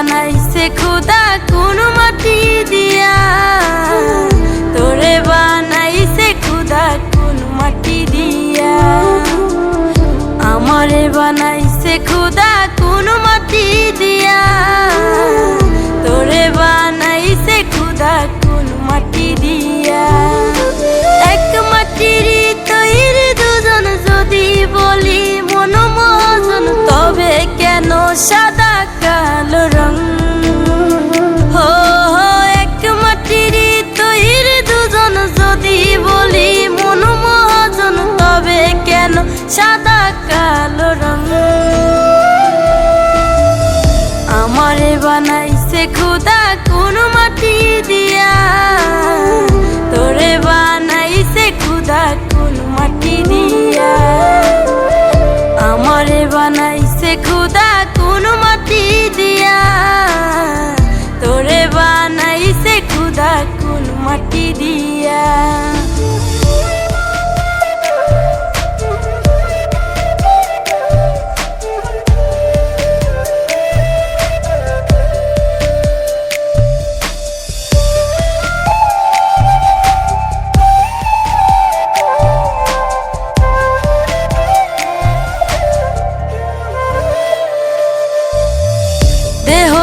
বানাইছে খুদা কোন মাটি দিয়া। তোরে বানাইছে খুদা কোন মাটি দিয়া। আমারে বানাইছে খুদা কোন মাটি দিয়া। তোরে বানাইছে খুদা কোন মাটি দিয়া। এক তৈরি দুজন যদি বলি তবে কেন সাদা সাদা কালো রং। আমারে বানাইছে খুদা কোন মাটি দিয়া।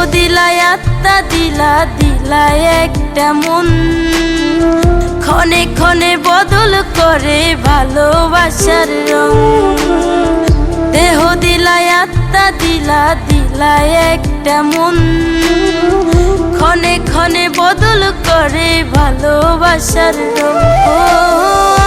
দিলাই আত্মা দিলা দিলাই একটা মন। ক্ষণে ক্ষণে বদল করে ভালোবাসার রং। দেহ দিলাই আত্মা দিলা দিলাই একটা মন। ক্ষণে ক্ষণে বদল করে ভালোবাসার রং।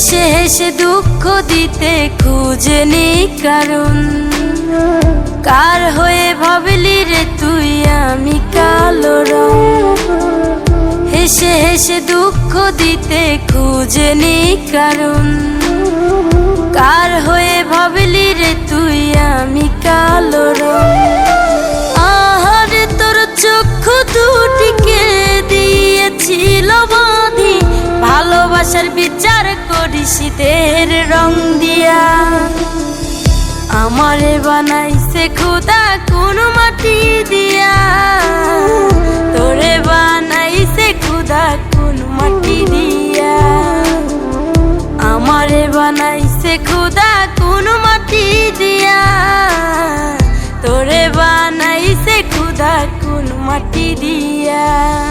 হেসে হেসে দুঃখ দিতে খুঁজে নেই কারণ। কার হয়ে ভাবলি রে তুই আমি কালো রং? হেসে হেসে দুঃখ দিতে খুঁজে নেই কারণ। কার হয়ে ভাবলি রে তুই ভাষার বিচার করি শীতের রং দিয়া। আমারে বানাইছে খোদা কোন মাটি দিয়া। তোরে বানাইছে খোদা কোন মাটি দিয়া। আমারে বানাইছে খোদা কোন মাটি দিয়া। তোরে বানাইছে খোদা কোন মাটি দিয়া।